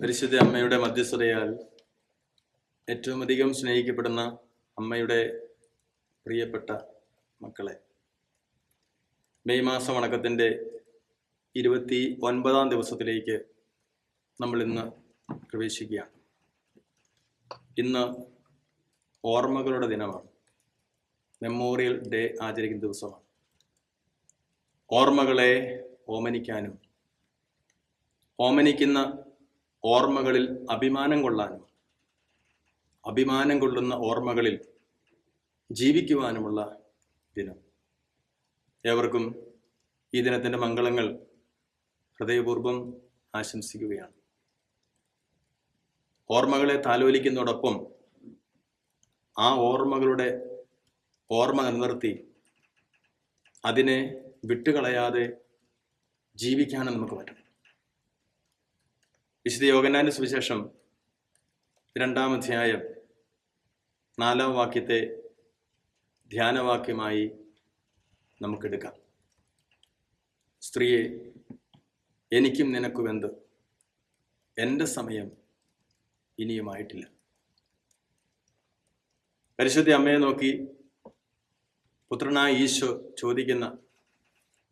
പരിശുദ്ധ അമ്മയുടെ മധ്യസ്ഥതയാൽ ഏറ്റവും അധികം സ്നേഹിക്കപ്പെടുന്ന അമ്മയുടെ പ്രിയപ്പെട്ട മക്കളെ മെയ് മാസം വണക്കത്തിന്റെ ഇരുപത്തി ഒൻപതാം ദിവസത്തിലേക്ക് നമ്മൾ ഇന്ന് പ്രവേശിക്കുകയാണ്. ഇന്ന് ഓർമ്മകളുടെ ദിനമാണ്. മെമ്മോറിയൽ ഡേ ആചരിക്കുന്ന ദിവസമാണ്. ഓർമ്മകളെ ഓമനിക്കാനും ഓമനിക്കുന്ന ഓർമ്മകളിൽ അഭിമാനം കൊള്ളാനും അഭിമാനം കൊള്ളുന്ന ഓർമ്മകളിൽ ജീവിക്കുവാനുമുള്ള ദിനം. ഏവർക്കും ഈ ദിനത്തിന്റെ മംഗളങ്ങൾ ഹൃദയപൂർവം ആശംസിക്കുകയാണ്. ഓർമ്മകളെ താലോലിക്കുന്നതോടൊപ്പം ആ ഓർമ്മകളുടെ ഓർമ്മ നിലനിർത്തി അതിനെ വിട്ടുകളയാതെ ജീവിക്കാനും നമുക്ക് പറ്റണം വിശുദ്ധ യോഗനാന്റെ സുവിശേഷം രണ്ടാം അധ്യായം നാലാം വാക്യത്തെ ധ്യാനവാക്യമായി നമുക്കെടുക്കാം. സ്ത്രീയെ എനിക്കും നിനക്കും എന്ത്? എന്റെ സമയം ഇനിയുമായിട്ടില്ല. പരിശുദ്ധ അമ്മയെ നോക്കി പുത്രനായ ഈശോ ചോദിക്കുന്ന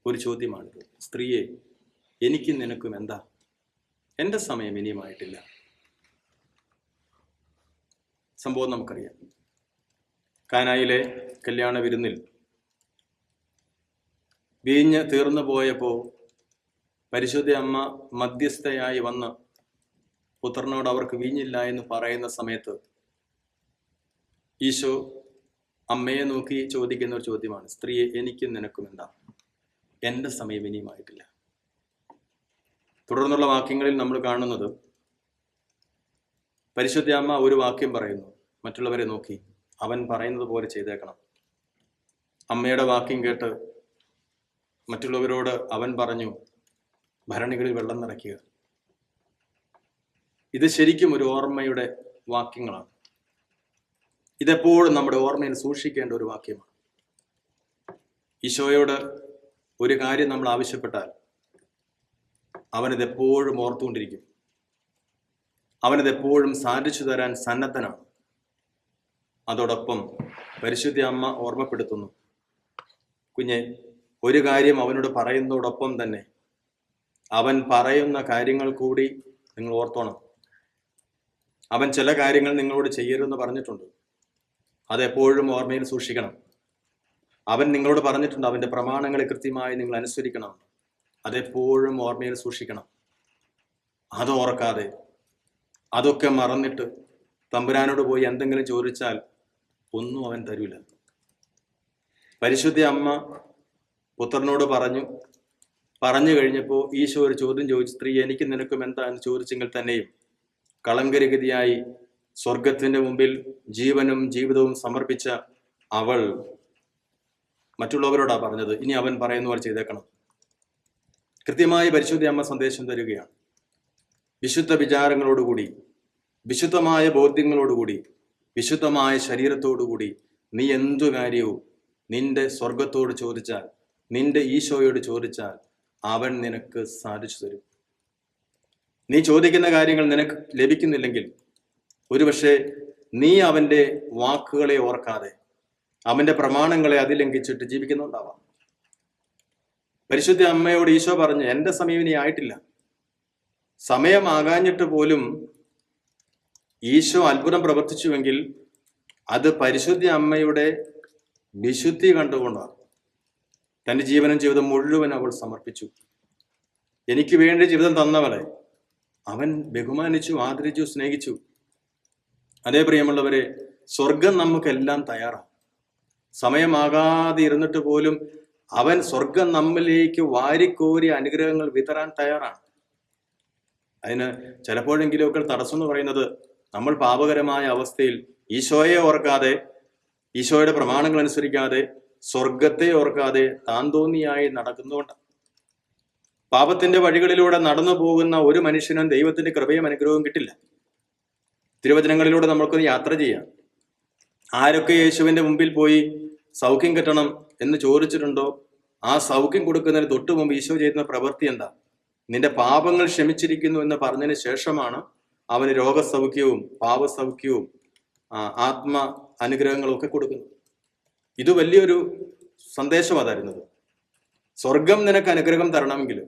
ഒരു ചോദ്യമാണിത്. സ്ത്രീയെ എനിക്കും നിനക്കും എന്താ? എന്റെ സമയം ഇനിയുമായിട്ടില്ല. സംഭവം നമുക്കറിയാം. കാനായിലെ കല്യാണ വിരുന്നിൽ വീഞ്ഞ് തീർന്നു പോയപ്പോൾ പരിശുദ്ധ അമ്മ മധ്യസ്ഥയായി വന്ന് പുത്രനോട് അവർക്ക് വീഞ്ഞില്ല എന്ന് പറയുന്ന സമയത്ത് ഈശോ അമ്മയെ നോക്കി ചോദിക്കുന്ന ഒരു ചോദ്യമാണ് സ്ത്രീയെ എനിക്കും നിനക്കും എന്താ എന്റെ സമയം ഇനിയുമായിട്ടില്ല. തുടർന്നുള്ള വാക്യങ്ങളിൽ നമ്മൾ കാണുന്നത് പരിശുദ്ധ അമ്മ ഒരു വാക്യം പറയുന്നു. മറ്റുള്ളവരെ നോക്കി. അവൻ പറയുന്നത് പോലെ ചെയ്തേക്കണം. അമ്മയുടെ വാക്യം കേട്ട് മറ്റുള്ളവരോട് അവൻ പറഞ്ഞു ഭരണികളിൽ വെള്ളം നിറയ്ക്കുക. ഇത് ശരിക്കും ഒരു ഓർമ്മയുടെ വാക്യങ്ങളാണ്. ഇതെപ്പോഴും നമ്മുടെ ഓർമ്മയിൽ സൂക്ഷിക്കേണ്ട ഒരു വാക്യമാണ്. ഈശോയോട് ഒരു കാര്യം നമ്മൾ ആവശ്യപ്പെട്ടാൽ അവനത് എപ്പോഴും ഓർത്തുകൊണ്ടിരിക്കും. എപ്പോഴും സാധിച്ചു തരാൻ സന്നദ്ധനാണ്. അതോടൊപ്പം പരിശുദ്ധി അമ്മ ഓർമ്മപ്പെടുത്തുന്നു. കുഞ്ഞെ ഒരു കാര്യം അവനോട് പറയുന്നതോടൊപ്പം തന്നെ അവൻ പറയുന്ന കാര്യങ്ങൾ കൂടി നിങ്ങൾ ഓർത്തോണം. അവൻ ചില കാര്യങ്ങൾ നിങ്ങളോട് ചെയ്യരുതെന്ന് പറഞ്ഞിട്ടുണ്ട്. അതെപ്പോഴും ഓർമ്മയിൽ സൂക്ഷിക്കണം. അവൻ നിങ്ങളോട് പറഞ്ഞിട്ടുണ്ട് അവന്റെ പ്രമാണങ്ങളെ കൃത്യമായി നിങ്ങൾ അനുസരിക്കണം. അതെപ്പോഴും ഓർമ്മയിൽ സൂക്ഷിക്കണം. അതോർക്കാതെ അതൊക്കെ മറന്നിട്ട് തമ്പുരാനോട് പോയി എന്തെങ്കിലും ചോദിച്ചാൽ ഒന്നും അവൻ തരൂല. പരിശുദ്ധ അമ്മ പുത്രനോട് പറഞ്ഞു പറഞ്ഞു കഴിഞ്ഞപ്പോൾ ഈശോ ഒരു ചോദ്യം ചോദിച്ചു സ്ത്രീ എനിക്ക് നിനക്കും എന്താ? എന്ന് ചോദിച്ചെങ്കിൽ തന്നെയും കളങ്കരഗതിയായി സ്വർഗത്തിന്റെ മുമ്പിൽ ജീവനും ജീവിതവും സമർപ്പിച്ച അവൾ മറ്റുള്ളവരോടാ പറഞ്ഞത്. ഇനി അവൻ പറയുന്ന പോലെ ചെയ്തേക്കണം. കൃത്യമായി പരിശുദ്ധ അമ്മ സന്ദേശം തരികയാണ്. വിശുദ്ധ വിചാരങ്ങളോടുകൂടി വിശുദ്ധമായ ബോധ്യങ്ങളോടുകൂടി വിശുദ്ധമായ ശരീരത്തോടുകൂടി നീ എന്തു കാര്യവും നിന്റെ സ്വർഗത്തോട് ചോദിച്ചാൽ നിന്റെ ഈശോയോട് ചോദിച്ചാൽ അവൻ നിനക്ക് സാധിച്ചു തരും. നീ ചോദിക്കുന്ന കാര്യങ്ങൾ നിനക്ക് ലഭിക്കുന്നില്ലെങ്കിൽ ഒരുപക്ഷെ നീ അവന്റെ വാക്കുകളെ ഓർക്കാതെ അവന്റെ പ്രമാണങ്ങളെ അതിലംഘിച്ചിട്ട് ജീവിക്കുന്നുണ്ടാവാം. പരിശുദ്ധ അമ്മയോട് ഈശോ പറഞ്ഞു എന്റെ സമയം ഇനി ആയിട്ടില്ല. സമയമാകാഞ്ഞിട്ട് പോലും ഈശോ അത്ഭുതം പ്രവർത്തിച്ചുവെങ്കിൽ അത് പരിശുദ്ധ അമ്മയുടെ വിശുദ്ധി കണ്ടുകൊണ്ടാണ്. തന്റെ ജീവനും ജീവിതം മുഴുവൻ അവൾ സമർപ്പിച്ചു. എനിക്ക് വേണ്ടി ജീവിതം തന്നവളെ അവൻ ബഹുമാനിച്ചു ആദരിച്ചു സ്നേഹിച്ചു. അതേ പ്രിയമുള്ളവരെ സ്വർഗം നമുക്കെല്ലാം തയ്യാറാണ്. സമയമാകാതെ ഇരുന്നിട്ട് പോലും അവൻ സ്വർഗം നമ്മിലേക്ക് വാരിക്കോരി അനുഗ്രഹങ്ങൾ വിതരാൻ തയ്യാറാണ്. അതിന് ചിലപ്പോഴെങ്കിലുമൊക്കെ തടസ്സം എന്ന് പറയുന്നത് നമ്മൾ പാപകരമായ അവസ്ഥയിൽ ഈശോയെ ഓർക്കാതെ ഈശോയുടെ പ്രമാണങ്ങൾ അനുസരിക്കാതെ സ്വർഗത്തെ ഓർക്കാതെ താൻ തോന്നിയായി നടക്കുന്നതുകൊണ്ട് പാപത്തിന്റെ വഴികളിലൂടെ നടന്നു പോകുന്ന ഒരു മനുഷ്യനും ദൈവത്തിന്റെ കൃപയും അനുഗ്രഹവും കിട്ടില്ല. തിരുവചനങ്ങളിലൂടെ നമ്മൾക്കൊന്ന് യാത്ര ചെയ്യാം. ആരൊക്കെ യേശുവിന്റെ മുമ്പിൽ പോയി സൗഖ്യം കിട്ടണം എന്ന് ചോദിച്ചിട്ടുണ്ടോ? ആ സൗഖ്യം കൊടുക്കുന്നതിന് തൊട്ടു മുമ്പ് ഈശോ ചെയ്യുന്ന പ്രവൃത്തി എന്താ? നിന്റെ പാപങ്ങൾ ക്ഷമിച്ചിരിക്കുന്നു എന്ന് പറഞ്ഞതിന് ശേഷമാണ് അവന് രോഗസൗഖ്യവും പാപസൗഖ്യവും ആത്മ അനുഗ്രഹങ്ങളും ഒക്കെ കൊടുക്കുന്നത്. ഇത് വലിയൊരു സന്ദേശം അതായിരുന്നത് സ്വർഗം നിനക്ക് അനുഗ്രഹം തരണമെങ്കിൽ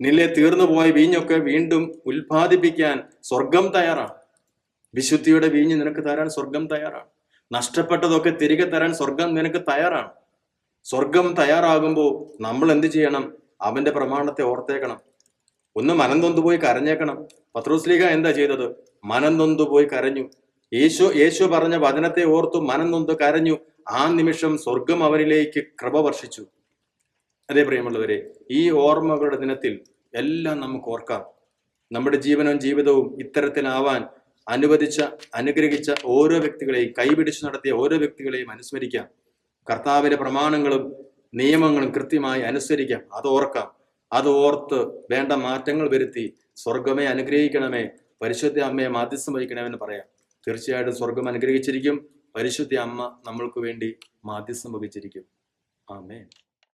നിന്നെ തീർന്നു പോയ വീഞ്ഞൊക്കെ വീണ്ടും ഉൽപ്പാദിപ്പിക്കാൻ സ്വർഗം തയ്യാറാണ്. വിശുദ്ധിയുടെ വീഞ്ഞ് നിനക്ക് തരാൻ സ്വർഗം തയ്യാറാണ്. നഷ്ടപ്പെട്ടതൊക്കെ തിരികെ തരാൻ സ്വർഗം നിനക്ക് തയ്യാറാണ്. സ്വർഗം തയ്യാറാകുമ്പോൾ നമ്മൾ എന്ത് ചെയ്യണം? അവന്റെ പ്രമാണത്തെ ഓർത്തേക്കണം. ഒന്ന് മനം പോയി കരഞ്ഞേക്കണം. പത്രോസ്ലീഹ എന്താ ചെയ്തത്? മനം പോയി കരഞ്ഞു. യേശു യേശു പറഞ്ഞ വചനത്തെ ഓർത്തു മനം നൊന്ത് കരഞ്ഞു. ആ നിമിഷം സ്വർഗം അവരിലേക്ക് കൃപ വർഷിച്ചു. അതേ പ്രിയമുള്ളവരെ ഈ ഓർമ്മകളുടെ ദിനത്തിൽ എല്ലാം നമുക്ക് ഓർക്കാം. നമ്മുടെ ജീവനവും ജീവിതവും ഇത്തരത്തിലാവാൻ അനുവദിച്ച അനുഗ്രഹിച്ച ഓരോ വ്യക്തികളെയും കൈപിടിച്ചു നടത്തിയ ഓരോ വ്യക്തികളെയും അനുസ്മരിക്കാം. കർത്താവിന്റെ പ്രമാണങ്ങളും നിയമങ്ങളും കൃത്യമായി അനുസരിക്കാം അത് ഓർക്കാം. അത് ഓർത്ത് വേണ്ട മാറ്റങ്ങൾ വരുത്തി സ്വർഗമേ അനുഗ്രഹിക്കണമേ പരിശുദ്ധ അമ്മയെ മാധ്യസ്ഥം വഹിക്കണമെന്ന് പറയാം. തീർച്ചയായിട്ടും സ്വർഗം അനുഗ്രഹിച്ചിരിക്കും. പരിശുദ്ധ അമ്മ നമ്മൾക്ക് വേണ്ടി മാധ്യസ്ഥം വഹിച്ചിരിക്കും. ആമേ